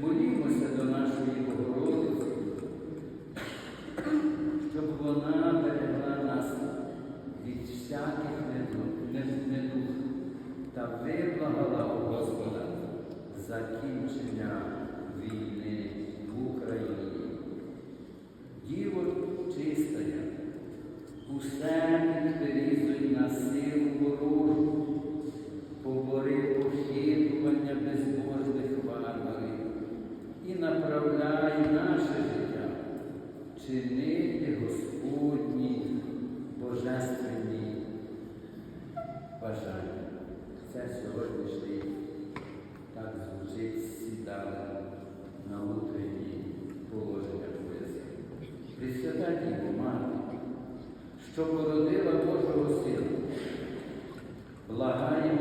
Молімося до нашої Богородиці, щоб вона берегла нас від всяких недуг- та виблагала у Господа закінчення війни в Україні. Діво чистая, усе направляй наше життя, чинити Господні божественні бажання. Це сьогоднішній так звучить сідали на утренні положення поезії. Пресвята Діво Мати, що породила Божого Сина, благаємо